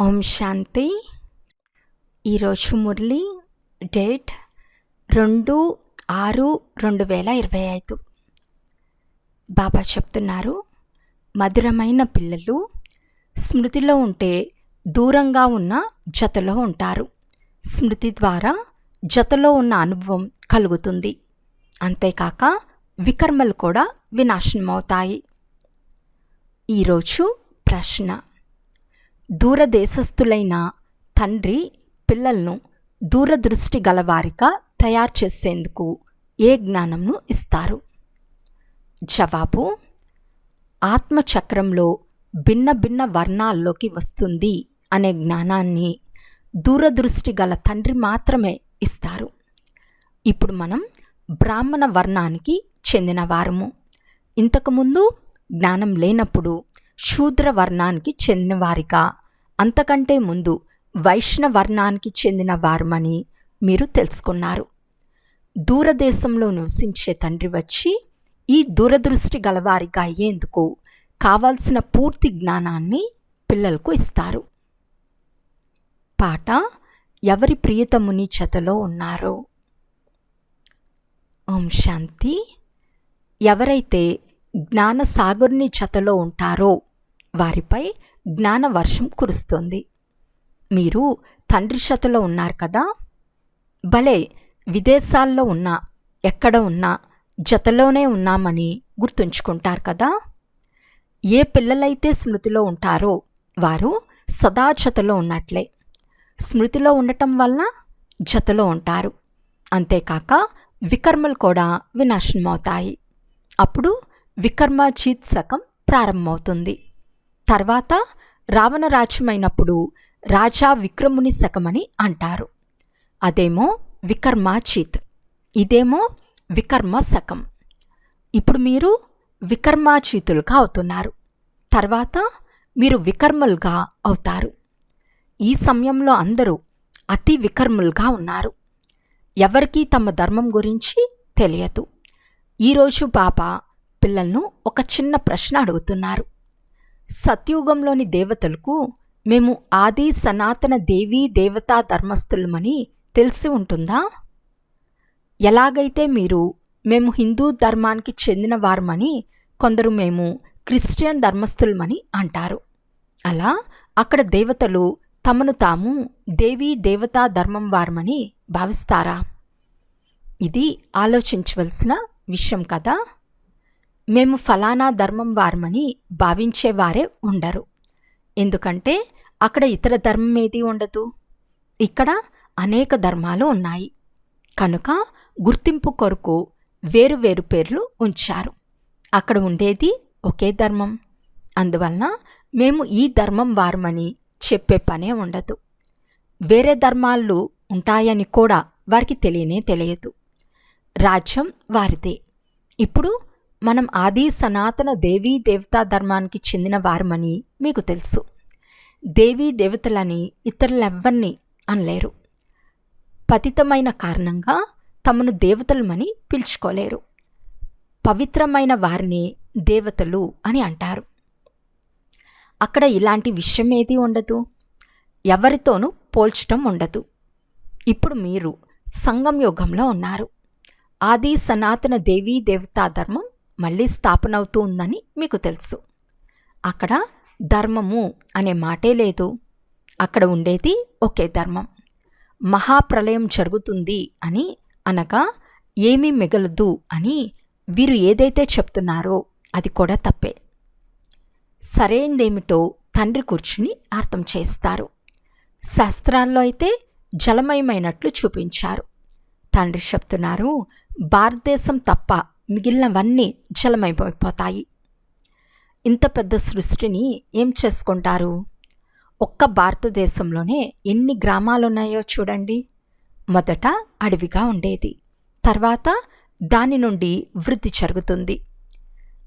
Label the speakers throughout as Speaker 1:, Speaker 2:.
Speaker 1: ఓం శాంతి. ఈరోజు మురళి డేట్ రెండు ఆరు రెండు వేల ఇరవై ఐదు. బాబా చెప్తున్నారు మధురమైన పిల్లలు స్మృతిలో ఉంటే దూరంగా ఉన్న జతలో ఉంటారు. స్మృతి ద్వారా జతలో ఉన్న అనుభవం కలుగుతుంది. అంతేకాక వికర్మలు కూడా వినాశనమవుతాయి. ఈరోజు ప్రశ్న. దూరదేశస్థులైన తండ్రి పిల్లలను దూరదృష్టి గలవారిగా తయారు చేసేందుకు ఏ జ్ఞానంను ఇస్తారు? జవాబు ఆత్మచక్రంలో భిన్న భిన్న వర్ణాల్లోకి వస్తుంది అనే జ్ఞానాన్ని దూరదృష్టి గల తండ్రి మాత్రమే ఇస్తారు. ఇప్పుడు మనం బ్రాహ్మణ వర్ణానికి చెందిన వారము. ఇంతకుముందు జ్ఞానం లేనప్పుడు శూద్ర వర్ణానికి చెందిన వారిగా అంతకంటే ముందు వైష్ణవర్ణానికి చెందిన వారమని మీరు తెలుసుకున్నారు. దూరదేశంలో నివసించే తండ్రి వచ్చి ఈ దూరదృష్టి గలవారిగా అయ్యేందుకు కావాల్సిన పూర్తి జ్ఞానాన్ని పిల్లలకు ఇస్తారు. పాట ఎవరి ప్రియతముని చెతలో ఉన్నారో? ఓం శాంతి. ఎవరైతే జ్ఞానసాగర్ని చెతలో ఉంటారో వారిపై జ్ఞాన వర్షం కురుస్తుంది. మీరు తండ్రి శతలో ఉన్నారు కదా? భలే! విదేశాల్లో ఉన్నా ఎక్కడ ఉన్నా జతలోనే ఉన్నామని గుర్తుంచుకుంటారు కదా? ఏ పిల్లలైతే స్మృతిలో ఉంటారో వారు సదా జతలో ఉన్నట్లే. స్మృతిలో ఉండటం వల్ల జతలో ఉంటారు. అంతేకాక వికర్మలు కూడా వినాశనమవుతాయి. అప్పుడు వికర్మ శకం ప్రారంభమవుతుంది. తర్వాత రావణ రాజ్యమైనప్పుడు రాజా విక్రముని శకమని అంటారు. అదేమో వికర్మాచీత్ ఇదేమో వికర్మ శకం ఇప్పుడు మీరు వికర్మాచీతులుగా అవుతున్నారు. తర్వాత మీరు వికర్మలుగా అవుతారు. ఈ సమయంలో అందరూ అతి వికర్ములుగా ఉన్నారు. ఎవరికీ తమ ధర్మం గురించి తెలియదు. ఈరోజు బాబా పిల్లలను ఒక చిన్న ప్రశ్న అడుగుతున్నారు. సత్యుగంలోని దేవతలకు మేము ఆది సనాతన దేవీ దేవతా ధర్మస్థులమని తెలిసి ఉంటుందా? ఎలాగైతే మీరు మేము హిందూ ధర్మానికి చెందిన వారమని కొందరు మేము క్రిస్టియన్ ధర్మస్థులమని అంటారు. అలా అక్కడ దేవతలు తమను తాము దేవీ దేవతా ధర్మం వారమని భావిస్తారా? ఇది ఆలోచించవలసిన విషయం కదా? మేము ఫలానా ధర్మం వారమని భావించేవారే ఉండరు. ఎందుకంటే అక్కడ ఇతర ధర్మం ఏది ఉండదు? ఇక్కడ అనేక ధర్మాలు ఉన్నాయి. కనుక గుర్తింపు కొరకు వేరు వేరు పేర్లు ఉంచారు. అక్కడ ఉండేది ఒకే ధర్మం. అందువలన మేము ఈ ధర్మం వారమని చెప్పే పనే ఉండదు. వేరే ధర్మాలు ఉంటాయని కూడా వారికి తెలియనే తెలియదు. రాజ్యం వారిదే. ఇప్పుడు మనం ఆది సనాతన దేవీ దేవతా ధర్మానికి చెందిన వారమని మీకు తెలుసు. దేవీ దేవతలని ఇతరులెవ్వరిని అనలేరు. పతితమైన కారణంగా తమను దేవతలమని పిలుచుకోలేరు. పవిత్రమైన వారిని దేవతలు అని అంటారు. అక్కడ ఇలాంటి విషయం ఏది ఉండదు. ఎవరితోనూ పోల్చటం ఉండదు. ఇప్పుడు మీరు సంగం యుగంలో ఉన్నారు. ఆది సనాతన దేవీ దేవతా ధర్మం మళ్ళీ స్థాపన అవుతూ ఉందని మీకు తెలుసు. అక్కడ ధర్మము అనే మాటే లేదు. అక్కడ ఉండేది ఒకే ధర్మం. మహాప్రలయం జరుగుతుంది అని అనగా ఏమీ మిగలదు అని వీరు ఏదైతే చెప్తున్నారో అది కూడా తప్పే. సరైందేమిటో తండ్రి కూర్చుని అర్థం చేస్తారు. శాస్త్రాల్లో అయితే జలమయమైనట్లు చూపించారు. తండ్రి చెప్తున్నారు భారతదేశం తప్ప మిగిలినవన్నీ జలమైపోతాయి ఇంత పెద్ద సృష్టిని ఏం చేసుకుంటారు? ఒక్క భారతదేశంలోనే ఎన్ని గ్రామాలున్నాయో చూడండి. మొదట అడవిగా ఉండేది. తర్వాత దాని నుండి వృద్ధి జరుగుతుంది.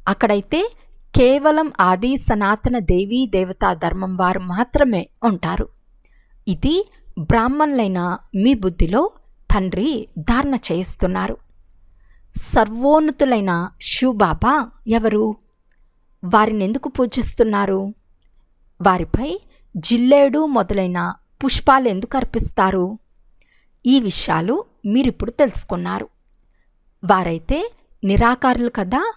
Speaker 1: అక్కడైతే కేవలం ఆది సనాతన దేవీ దేవతా ధర్మం వారు మాత్రమే ఉంటారు. ఇది బ్రాహ్మణులైన మీ బుద్ధిలో తండ్రి ధారణ చేయిస్తున్నారు. సర్వోన్నతులైన బాబా ఎవరు? వారిని ఎందుకు పూజిస్తున్నారు? వారిపై జిల్లేడు మొదలైన పుష్పాలు ఎందుకు అర్పిస్తారు? ఈ విషయాలు మీరిప్పుడు తెలుసుకున్నారు. వారైతే నిరాకారులు కదా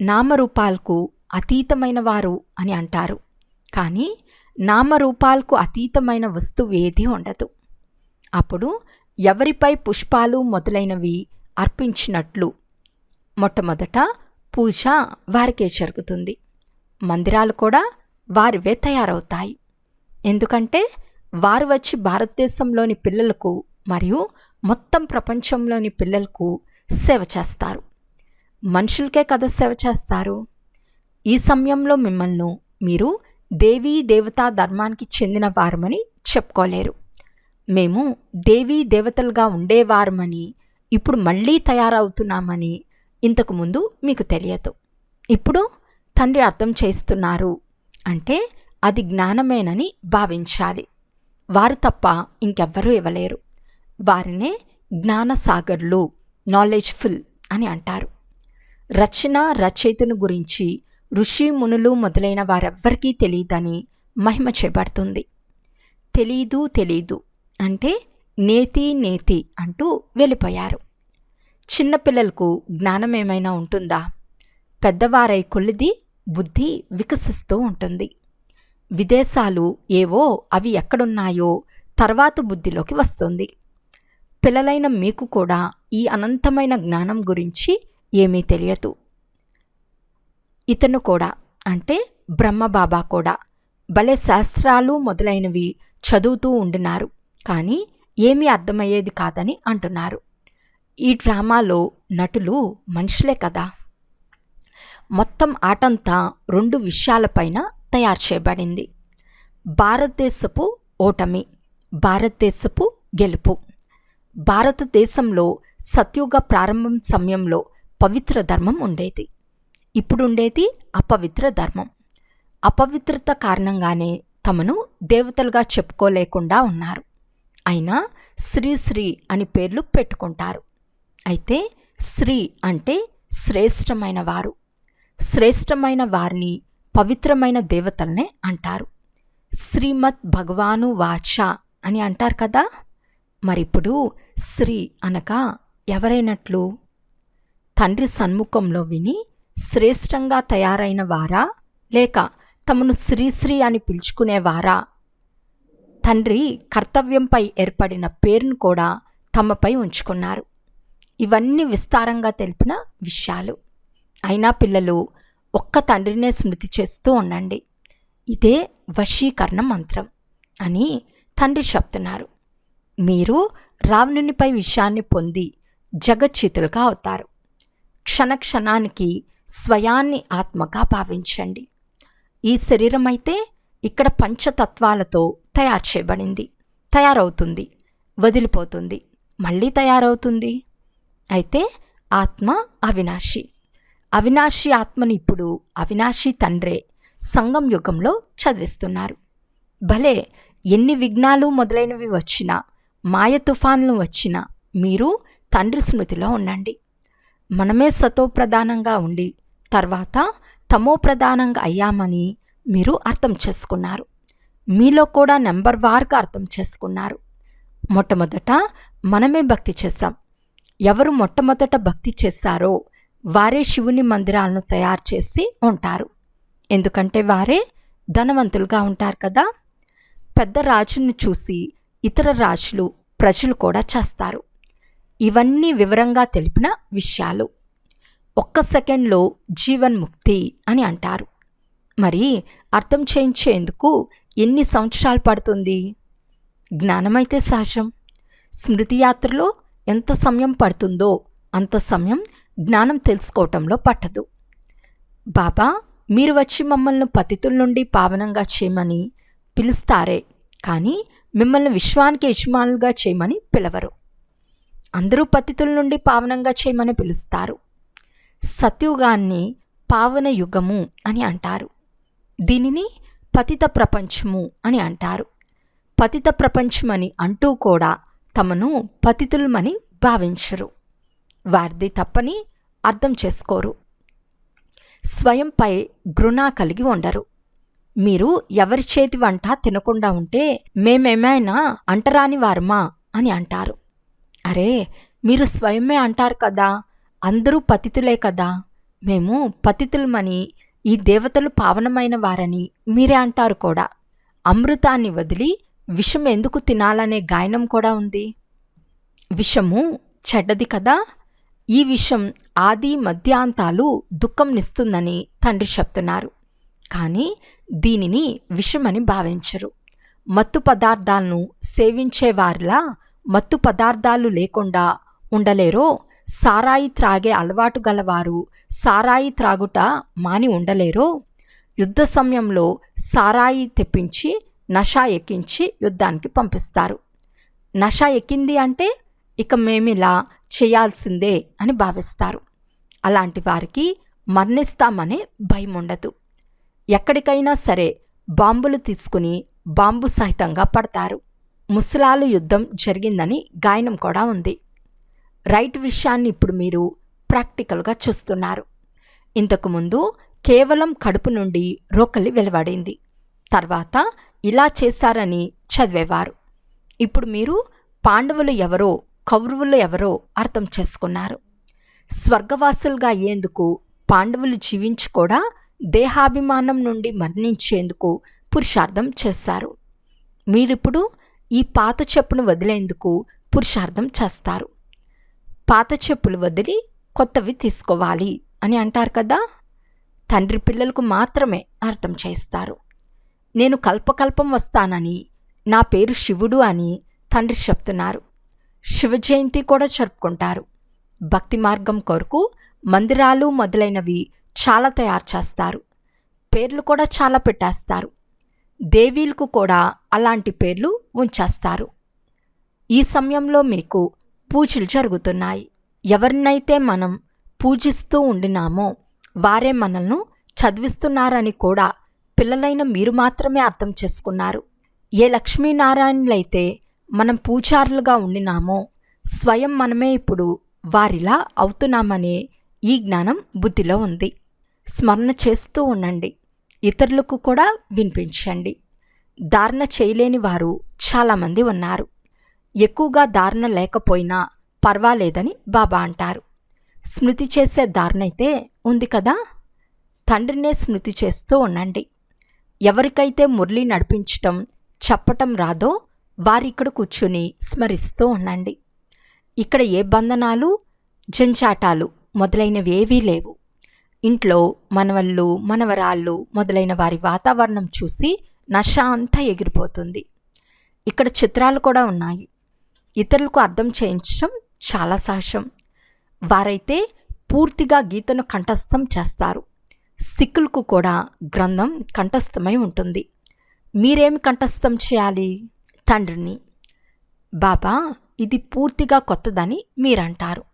Speaker 1: నామరూపాలకు అతీతమైన వారు అని అంటారు. కానీ నామరూపాలకు అతీతమైన వస్తువు ఏదీ ఉండదు. అప్పుడు ఎవరిపై పుష్పాలు మొదలైనవి అర్పించినట్లు. మొట్టమొదట పూజ వారికే జరుగుతుంది. మందిరాలు కూడా వారివే తయారవుతాయి. ఎందుకంటే వారు వచ్చి భారతదేశంలోని పిల్లలకు మరియు మొత్తం ప్రపంచంలోని పిల్లలకు సేవ చేస్తారు. మనుషులకే కదా సేవ చేస్తారు. ఈ సమయంలో మిమ్మల్ని మీరు దేవీ దేవతా ధర్మానికి చెందిన వారమని చెప్పుకోలేరు. మేము దేవీ దేవతలుగా ఉండేవారమని ఇప్పుడు మళ్ళీ తయారవుతున్నామని ఇంతకుముందు మీకు తెలియదు. ఇప్పుడు తండ్రి అర్థం చేస్తున్నారు. అంటే అది జ్ఞానమేనని భావించాలి. వారు తప్ప ఇంకెవ్వరూ ఇవ్వలేరు. వారినే జ్ఞానసాగర్లు నాలెడ్జ్ఫుల్ అని అంటారు. రచన రచయితను గురించి ఋషి మునులు మొదలైన వారెవ్వరికీ తెలియదని మహిమ చేపడుతుంది. తెలీదు తెలీదు. అంటే నేతి నేతి అంటూ వెళ్ళిపోయారు. చిన్నపిల్లలకు జ్ఞానం ఏమైనా ఉంటుందా? పెద్దవారై కొలిది బుద్ధి వికసిస్తూ ఉంటుంది. విదేశాలు ఏవో అవి ఎక్కడున్నాయో తర్వాత బుద్ధిలోకి వస్తుంది. పిల్లలైన మీకు కూడా ఈ అనంతమైన జ్ఞానం గురించి ఏమీ తెలియదు. ఇతను కూడా అంటే బ్రహ్మబాబా కూడా భలే శాస్త్రాలు మొదలైనవి చదువుతూ ఉండినారు. కానీ ఏమీ అర్థమయ్యేది కాదని అంటున్నారు. ఈ డ్రామాలో నటులు మనుషులే కదా. మొత్తం ఆటంతా రెండు విషయాలపైన తయారు చేయబడింది. భారతదేశపు ఓటమి భారతదేశపు గెలుపు. భారతదేశంలో సత్యుగ ప్రారంభం సమయంలో పవిత్ర ధర్మం ఉండేది. ఇప్పుడుండేది అపవిత్ర ధర్మం. అపవిత్రత కారణంగానే తమను దేవతలుగా చెప్పుకోలేకుండా ఉన్నారు. అయినా శ్రీశ్రీ అని పేర్లు పెట్టుకుంటారు. అయితే శ్రీ అంటే శ్రేష్టమైన వారు. శ్రేష్టమైన వారిని పవిత్రమైన దేవతలనే అంటారు. శ్రీమద్ భగవాను వాచ అని అంటారు కదా? మరిప్పుడు శ్రీ అనగా ఎవరైనట్లు? తండ్రి సన్ముఖంలో విని శ్రేష్టంగా తయారైన వారా? లేక తమను శ్రీశ్రీ అని పిలుచుకునేవారా? తండ్రి కర్తవ్యంపై ఏర్పడిన పేరును కూడా తమపై ఉంచుకున్నారు. ఇవన్నీ విస్తారంగా తెలిపిన విషయాలు. అయినా పిల్లలు ఒక్క తండ్రినే స్మృతి చేస్తూ ఉండండి. ఇదే వశీకరణ మంత్రం అని తండ్రి చెప్తున్నారు. మీరు రావణునిపై విషయాన్ని పొంది జగచ్చితులుగా అవుతారు. క్షణక్షణానికి స్వయాన్ని ఆత్మగా భావించండి. ఈ శరీరం అయితే ఇక్కడ పంచతత్వాలతో తయారు చేయబడింది తయారవుతుంది. వదిలిపోతుంది. మళ్ళీ తయారవుతుంది. అయితే ఆత్మ అవినాశి. అవినాశి ఆత్మని ఇప్పుడు అవినాశి తండ్రే సంగం యుగంలో చదివిస్తున్నారు. భలే! ఎన్ని విఘ్నాలు మొదలైనవి వచ్చినా మాయ తుఫాన్లు వచ్చినా మీరు తండ్రి స్మృతిలో ఉండండి. మనమే సతో ప్రధానంగా ఉండి తర్వాత తమో ప్రధానంగా అయ్యామని మీరు అర్థం చేసుకున్నారు. మీలో కూడా నెంబర్ వార్గా అర్థం చేసుకున్నారు. మొట్టమొదట మనమే భక్తి చేశాం. ఎవరు మొట్టమొదట భక్తి చేశారో వారే శివుని మందిరాలను తయారు చేసి ఉంటారు. ఎందుకంటే వారే ధనవంతులుగా ఉంటారు కదా. పెద్ద రాజును చూసి ఇతర రాజులు ప్రజలు కూడా చేస్తారు. ఇవన్నీ వివరంగా తెలిపిన విషయాలు. ఒక్క సెకండ్లో జీవన్ముక్తి అని అంటారు. మరి అర్థం చేయించేందుకు ఎన్ని సంవత్సరాలు పడుతుంది? జ్ఞానమైతే సహజం. స్మృతి యాత్రలో ఎంత సమయం పడుతుందో అంత సమయం జ్ఞానం తెలుసుకోవటంలో పట్టదు. బాబా మీరు వచ్చి మమ్మల్ని పతితుల నుండి పావనంగా చేయమని పిలుస్తారే కానీ మిమ్మల్ని విశ్వానికి యజమానులుగా చేయమని పిలవరు. అందరూ పతితుల నుండి పావనంగా చేయమని పిలుస్తారు. సత్యుగాన్ని పావన యుగము అని అంటారు. దీనిని పతిత ప్రపంచము అని అంటారు. పతిత ప్రపంచమని అంటూ కూడా తమను పతితులమని భావించరు. వారిది తప్పని అర్థం చేసుకోరు. స్వయంపై గృణ కలిగి ఉండరు. మీరు ఎవరి చేతి వంట తినకుండా ఉంటే మేమేమైనా అంటరాని వారమా అని అంటారు. అరే మీరు స్వయమే అంటారు కదా అందరూ పతితులే కదా మేము పతితులమని ఈ దేవతలు పావనమైన వారని మీరే అంటారు కూడా. అమృతాన్ని వదిలి విషం ఎందుకు తినాలనే గాయనం కూడా ఉంది. విషము చెడ్డది కదా. ఈ విషం ఆది మధ్యాంతాలు దుఃఖంనిస్తుందని తండ్రి చెప్తున్నారు. కానీ దీనిని విషమని భావించరు. మత్తు పదార్థాలను సేవించేవారిలా మత్తు పదార్థాలు లేకుండా ఉండలేరో సారాయి త్రాగే అలవాటు గలవారు సారాయి త్రాగుట మాని ఉండలేరో? యుద్ధ సమయంలో సారాయి తెప్పించి నషా ఎక్కించి యుద్ధానికి పంపిస్తారు. నష ఎక్కింది అంటే ఇక మేమిలా చేయాల్సిందే అని భావిస్తారు. అలాంటి వారికి మరణిస్తామనే భయం ఉండదు ఎక్కడికైనా సరే బాంబులు తీసుకుని బాంబు సహితంగా పడతారు. ముసలాలు యుద్ధం జరిగిందని గాయనం కూడా ఉంది. రైట్ విషయాన్ని ఇప్పుడు మీరు ప్రాక్టికల్గా చూస్తున్నారు. ఇంతకుముందు కేవలం కడుపు నుండి రోకలి వెలువడింది. తర్వాత ఇలా చేశారని చదివేవారు. ఇప్పుడు మీరు పాండవులు ఎవరో కౌరవులు ఎవరో అర్థం చేసుకున్నారు. స్వర్గవాసులుగా అయ్యేందుకు పాండవులు జీవించి కూడా దేహాభిమానం నుండి మరణించేందుకు పురుషార్థం చేశారు. మీరిప్పుడు ఈ పాత చెప్పును వదిలేందుకు పురుషార్థం చేస్తారు. పాత చెప్పులు వదిలి కొత్తవి తీసుకోవాలి అని అంటారు కదా? తండ్రి పిల్లలకు మాత్రమే అర్థం చేస్తారు. నేను కల్పకల్పం వస్తానని నా పేరు శివుడు అని తండ్రి చెప్తున్నారు. శివ జయంతి కూడా జరుపుకుంటారు. భక్తి మార్గం కొరకు మందిరాలు మొదలైనవి చాలా తయారు చేస్తారు. పేర్లు కూడా చాలా పెట్టేస్తారు. దేవీలకు కూడా అలాంటి పేర్లు ఉంచేస్తారు. ఈ సమయంలో మీకు పూజలు జరుగుతున్నాయి. ఎవరినైతే మనం పూజిస్తూ ఉండినామో వారే మనల్ని చదివిస్తున్నారని కూడా పిల్లలైన మీరు మాత్రమే అర్థం చేసుకున్నారు. ఏ లక్ష్మీనారాయణులైతే మనం పూజారులుగా ఉండినామో స్వయం మనమే ఇప్పుడు వారిలా అవుతున్నామనే ఈ జ్ఞానం బుద్ధిలో ఉంది. స్మరణ చేస్తూ ఉండండి. ఇతరులకు కూడా వినిపించండి. ధారణ చేయలేని వారు చాలామంది ఉన్నారు. ఎక్కువగా ధారణ లేకపోయినా పర్వాలేదని బాబా అంటారు. స్మృతి చేసే ధారణ అయితే ఉంది కదా? తండ్రినే స్మృతి చేస్తూ ఉండండి. ఎవరికైతే మురళి నడిపించటం చెప్పటం రాదో వారిక్కడ కూర్చుని స్మరిస్తూ ఉండండి. ఇక్కడ ఏ బంధనాలు జంచాటాలు మొదలైనవి ఏవీ లేవు. ఇంట్లో మనవళ్ళు మనవరాళ్ళు మొదలైన వారి వాతావరణం చూసి నష అంతా ఎగిరిపోతుంది. ఇక్కడ చిత్రాలు కూడా ఉన్నాయి. ఇతరులకు అర్థం చేయించడం చాలా సహజం. వారైతే పూర్తిగా గీతను కంఠస్థం చేస్తారు. సిక్కులకు కూడా గ్రంథం కంఠస్థమై ఉంటుంది. మీరేమి కంఠస్థం చేయాలి? తండ్రిని. బాబా ఇది పూర్తిగా కొత్తదని మీరంటారు.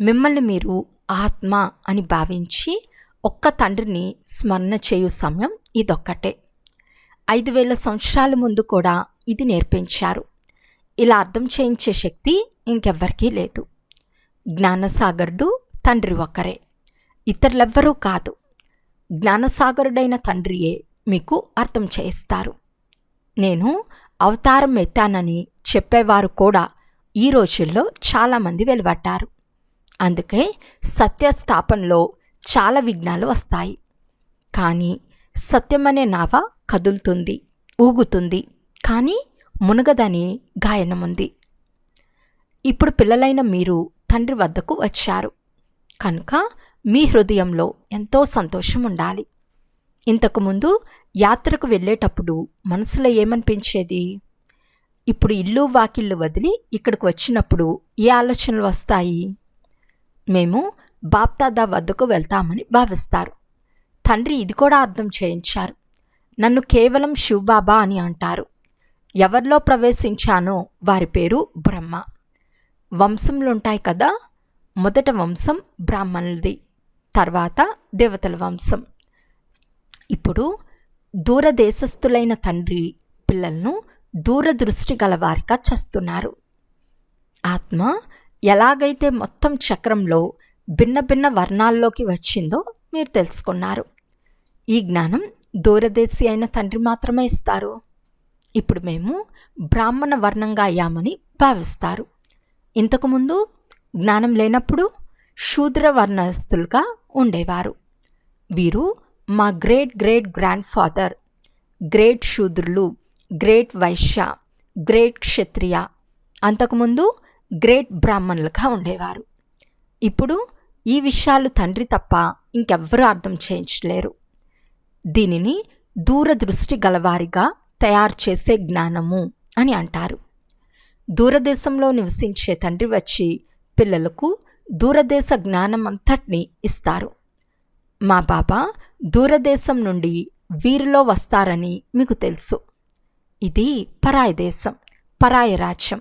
Speaker 1: మిమ్మల్ని మీరు ఆత్మ అని భావించి ఒక్క తండ్రిని స్మరణ చేయు సమయం ఇదొక్కటే. ఐదు వేల సంవత్సరాల ముందు కూడా ఇది నేర్పించారు. ఇలా అర్థం చేయించే శక్తి ఇంకెవ్వరికీ లేదు. జ్ఞానసాగరుడు తండ్రి ఒక్కరే ఇతరులెవ్వరూ కాదు. జ్ఞానసాగరుడైన తండ్రియే మీకు అర్థం చేయిస్తారు. నేను అవతారం ఎత్తానని చెప్పేవారు కూడా ఈ రోజుల్లో చాలామంది వెలువడ్డారు. అందుకే సత్యస్థాపనలో చాలా విఘ్నాలు వస్తాయి. కానీ సత్యమనే నావ కదులుతుంది ఊగుతుంది. కానీ మునగదని గాయనముంది. ఇప్పుడు పిల్లలైన మీరు తండ్రి వద్దకు వచ్చారు. కనుక మీ హృదయంలో ఎంతో సంతోషం ఉండాలి ఇంతకుముందు యాత్రకు వెళ్ళేటప్పుడు మనసులో ఏమనిపించేది? ఇప్పుడు ఇల్లు వాకిళ్ళు వదిలి ఇక్కడికి వచ్చినప్పుడు ఏ ఆలోచనలు వస్తాయి? మేము బాప్తాదా వద్దకు వెళ్తామని భావిస్తారు. తండ్రి ఇది కూడా అర్థం చేయించారు. నన్ను కేవలం శివబాబా అని అంటారు. ఎవరిలో ప్రవేశించానో వారి పేరు బ్రహ్మ. వంశములుంటాయి కదా మొదట వంశం బ్రాహ్మణులది తర్వాత దేవతల వంశం. ఇప్పుడు దూరదేశస్థులైన తండ్రి పిల్లలను దూరదృష్టి గలవారిగా చేస్తున్నారు. ఆత్మ ఎలాగైతే మొత్తం చక్రంలో భిన్న భిన్న వర్ణాల్లోకి వచ్చిందో మీరు తెలుసుకున్నారు. ఈ జ్ఞానం దూరదేశి అయిన తండ్రి మాత్రమే ఇస్తారు. ఇప్పుడు మేము బ్రాహ్మణ వర్ణంగా అయ్యామని భావిస్తారు. ఇంతకుముందు జ్ఞానం లేనప్పుడు శూద్ర వర్ణస్తులుగా ఉండేవారు. వీరు మా great great grand father great శూద్రులు గ్రేట్ వైశ్య గ్రేట్ క్షత్రియ అంతకుముందు గ్రేట్ బ్రాహ్మణులుగా ఉండేవారు. ఇప్పుడు ఈ విషయాలు తండ్రి తప్ప ఇంకెవ్వరూ అర్థం చేయించలేరు. దీనిని దూరదృష్టి గలవారిగా తయారు చేసే జ్ఞానము అని అంటారు. దూరదేశంలో నివసించే తండ్రి వచ్చి పిల్లలకు దూరదేశ జ్ఞానం అంతటిని ఇస్తారు. మా బాబా దూరదేశం నుండి వీరిలో వస్తారని మీకు తెలుసు. ఇది పరాయి దేశం పరాయి రాజ్యం.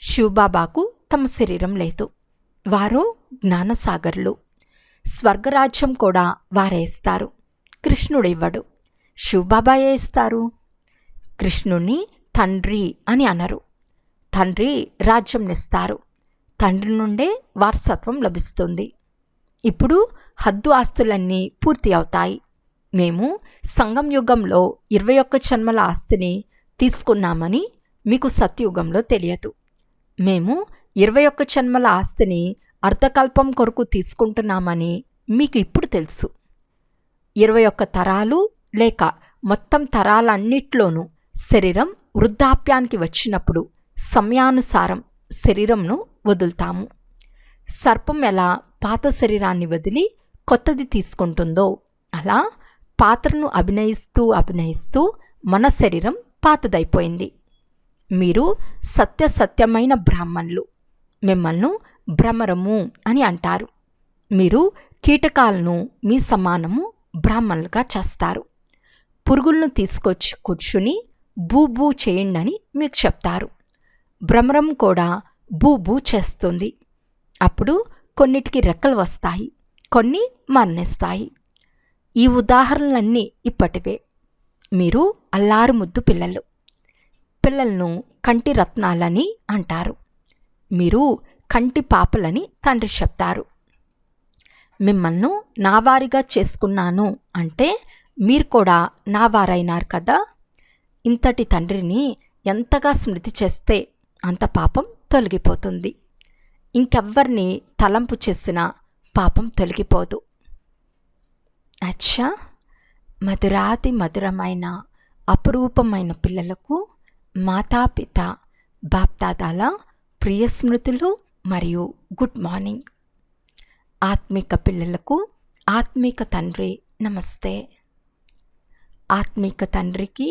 Speaker 1: శివబాబాకు తమ శరీరం లేదు. వారు జ్ఞానసాగర్లు. స్వర్గరాజ్యం కూడా వారే ఇస్తారు. కృష్ణుడివ్వడు. శివబాబాయే ఇస్తారు. కృష్ణుణ్ణి తండ్రి అని అనరు తండ్రి రాజ్యం నిస్తారు. తండ్రి నుండే వారసత్వం లభిస్తుంది. ఇప్పుడు హద్దు ఆస్తులన్నీ పూర్తి అవుతాయి. మేము సంగం యుగంలో ఇరవై ఒక్క జన్మల ఆస్తిని తీసుకున్నామని మీకు సత్యుగంలో తెలియదు. మేము ఇరవై ఒక్క జన్మల ఆస్తిని అర్ధకల్పం కొరకు తీసుకుంటున్నామని మీకు ఇప్పుడు తెలుసు. ఇరవై ఒక్క తరాలు లేక మొత్తం తరాలన్నిట్లోనూ శరీరం వృద్ధాప్యానికి వచ్చినప్పుడు సమయానుసారం శరీరంను వదులుతాము. సర్పం ఎలా పాత శరీరాన్ని వదిలి కొత్తది తీసుకుంటుందో అలా పాత్రను అభినయిస్తూ అభినయిస్తూ మన శరీరం పాతదైపోయింది. మీరు సత్యసత్యమైన బ్రాహ్మణులు. మిమ్మల్ని భ్రమరము అని అంటారు. మీరు కీటకాలను మీ సమానము బ్రాహ్మణులుగా చేస్తారు. పురుగులను తీసుకొచ్చి కూర్చుని బూ బూ చేయండి అని మీకు చెప్తారు. భ్రమరం కూడా బూ బూ చేస్తుంది. అప్పుడు కొన్నిటికి రెక్కలు వస్తాయి. కొన్ని మరణిస్తాయి ఈ ఉదాహరణలన్నీ ఇప్పటివే. మీరు అల్లారు ముద్దు పిల్లలు. పిల్లలను కంటి రత్నాలని అంటారు. మీరు కంటి పాపలని తండ్రి చెప్తారు. మిమ్మల్ని నావారిగా చేసుకున్నాను అంటే మీరు కూడా నావారైనారు కదా? ఇంతటి తండ్రిని ఎంతగా స్మృతి చేస్తే అంత పాపం తొలగిపోతుంది. ఇంకెవ్వరిని తలంపు చేసినా పాపం తొలగిపోదు. అచ్చా! మధురాతి మధురమైన అపురూపమైన పిల్లలకు మాతాపిత బాప్దాదాల ప్రియ స్మృతులు మరియు గుడ్ మార్నింగ్. ఆత్మిక పిల్లలకు ఆత్మిక తండ్రి నమస్తే. ఆత్మిక తండ్రికి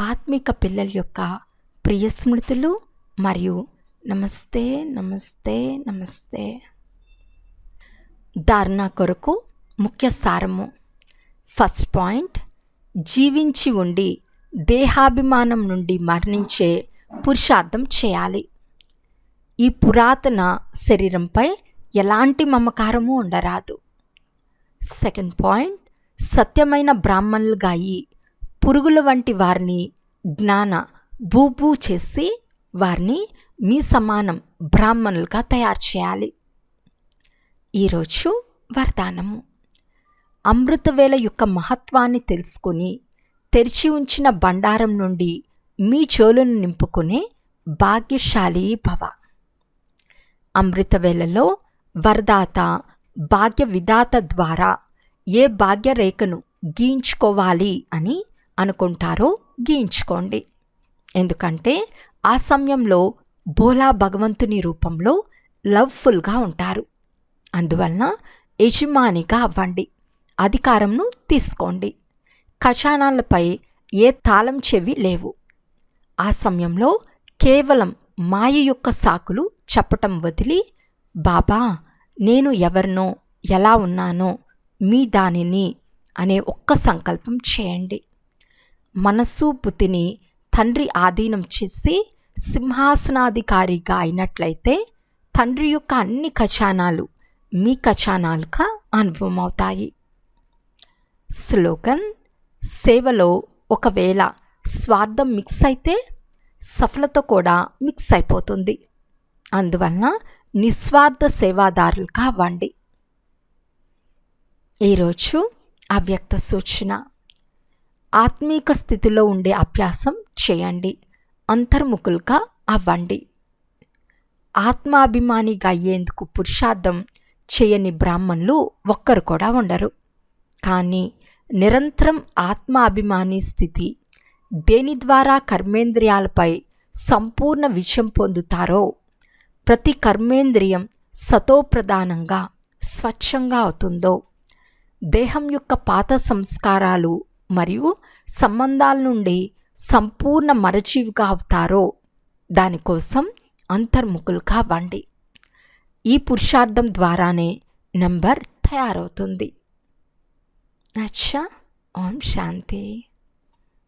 Speaker 1: ఆత్మిక పిల్లల యొక్క ప్రియ స్మృతులు మరియు నమస్తే నమస్తే నమస్తే. ధారణ కొరకు ముఖ్య సారము. ఫస్ట్ పాయింట్ జీవించి ఉండి దేహాభిమానం నుండి మరణించే పురుషార్థం చేయాలి. ఈ పురాతన శరీరంపై ఎలాంటి మమకారము ఉండరాదు. సెకండ్ పాయింట్ సత్యమైన బ్రాహ్మణులుగా అయి పురుగుల వంటి వారిని జ్ఞాన భూభూ చేసి వారిని మీ సమానం బ్రాహ్మణులుగా తయారు చేయాలి. ఈరోజు వరదానము. అమృతవేళ యొక్క మహత్వాన్ని తెలుసుకుని తెరిచి ఉంచిన బండారం నుండి మీ చోలును నింపుకునే భాగ్యశాలి భవ. అమృతవేళలో వరదాత భాగ్య విధాత ద్వారా ఏ భాగ్యరేఖను గీయించుకోవాలి అని అనుకుంటారో గీయించుకోండి. ఎందుకంటే ఆ సమయంలో బోలా భగవంతుని రూపంలో లవ్ఫుల్గా ఉంటారు. అందువలన యజమానిగా అవ్వండి. అధికారంను తీసుకోండి. ఖజానాలపై ఏ తాళం చెవి లేవు. ఆ సమయంలో కేవలం మాయ యొక్క సాకులు చెప్పటం వదిలి బాబా నేను ఎవరినో ఎలా ఉన్నానో మీ దానిని అనే ఒక్క సంకల్పం చేయండి. మనస్సు బుద్ధిని తండ్రి ఆధీనం చేసి సింహాసనాధికారిగా అయినట్లయితే తండ్రి యొక్క అన్ని ఖజానాలు మీ ఖజానాలుగా అనుభవం అవుతాయి స్లోగన్ సేవలో ఒకవేళ స్వార్థం మిక్స్ అయితే సఫలత కూడా మిక్స్ అయిపోతుంది. అందువలన నిస్వార్థ సేవాదారులుగా అవ్వండి. ఈరోజు అవ్యక్త సూచన. ఆత్మీక స్థితిలో ఉండే అభ్యాసం చేయండి. అంతర్ముఖులుగా అవ్వండి. ఆత్మాభిమానిగా అయ్యేందుకు పురుషార్థం చేయని బ్రాహ్మణులు ఒక్కరు కూడా ఉండరు. కానీ నిరంతరం ఆత్మాభిమాని స్థితి దేని ద్వారా కర్మేంద్రియాలపై సంపూర్ణ విషయం పొందుతారో ప్రతి కర్మేంద్రియం సతోప్రధానంగా స్వచ్ఛంగా అవుతుందో దేహం యొక్క పాత సంస్కారాలు మరియు సంబంధాల నుండి సంపూర్ణ మరచీవిగా అవుతారో దానికోసం అంతర్ముఖులుగా కావండి. ఈ పురుషార్థం ద్వారానే నెంబర్ తయారవుతుంది. అచ్చా ఓం శాంతి.